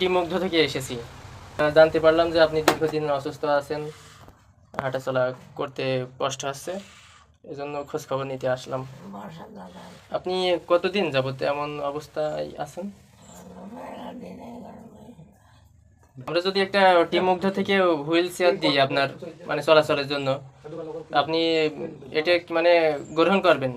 Team মুগ্ধ থেকে এসেছি। জানতে পারলাম যে আপনি দীর্ঘদিন অসুস্থ আছেন হাঁটাচলা করতে কষ্ট হচ্ছে এজন্য খোঁজ খবর নিতে আসলাম। আপনি কতদিন যাবত এমন অবস্থায় আছেন? আমরা যদি একটা টিম মুগ্ধ থেকে হুইল চেয়ার দিই আপনার মানে চলাচলের জন্য আপনি এটা মানে গ্রহণ করবেন?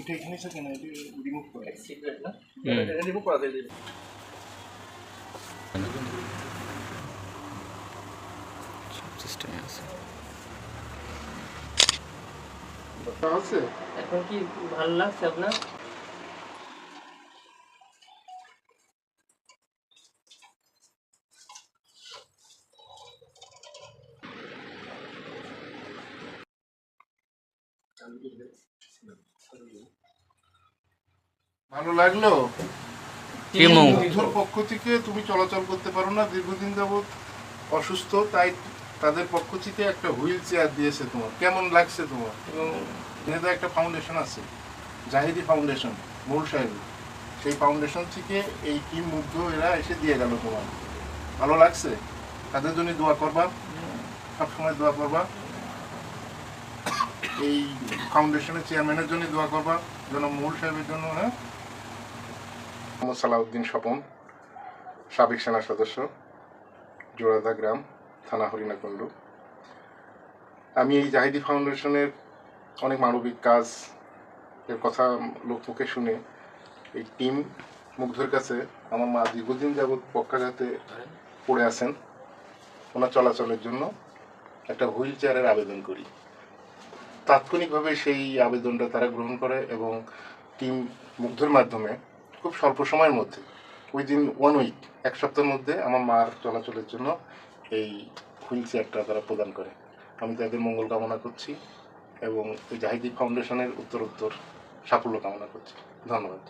এটা এখানে থাকে না? এটা রিমুভ করে। সিস্টেমে এখন কি ভালো লাগছে আপনার? ভালো লাগল? বন্ধুর পক্ষ থেকে তুমি চলাচল করতে পারো না দীর্ঘদিন যাবত অসুস্থ তাই তাদের পক্ষ থেকে একটা হুইল চেয়ার দিয়েছে তোমার। কেমন লাগছে তোমার? এখানে একটা ফাউন্ডেশন আছে, জাহিদি ফাউন্ডেশন মূল সাহেব সেই ফাউন্ডেশন থেকে এই টিম মুগ্ধ এরা এসে দিয়ে গেল তোমার। ভালো লাগছে? তাদের জন্য দোয়া করবা। সবসময় দোয়া করবা। এই ফাউন্ডেশনের চেয়ারম্যানের জন্য দোয়া করবা। যেন মূল সাহেবের জন্য হ্যাঁ? মোহাম্মদ সালাউদ্দিন স্বপন, সাবেক সেনা সদস্য, জোড়াদা গ্রাম। থানা হরিণাকুণ্ড আমি এই জাহিদি ফাউন্ডেশনের অনেক মানবিক কাজ এর কথা লোক মুখে শুনে এই টিম মুগ্ধের কাছে আমার মা দীর্ঘদিন যাবৎ পক্ষাঘাতে পড়ে আছেন। ওনার চলাচলের জন্য একটা হুইল চেয়ারের আবেদন করি। তাৎক্ষণিকভাবে সেই আবেদনটা তারা গ্রহণ করে এবং টিম মুগ্ধের মাধ্যমে খুব স্বল্প সময়ের মধ্যে উইদিন ওয়ান উইক এক সপ্তাহের মধ্যে আমার মার চলাচলের জন্য এই হুইল চেয়ারটা তারা প্রদান করে। আমি তাদের মঙ্গল কামনা করছি এবং জাহিদি ফাউন্ডেশনের উত্তরোত্তর সাফল্য কামনা করছি। ধন্যবাদ।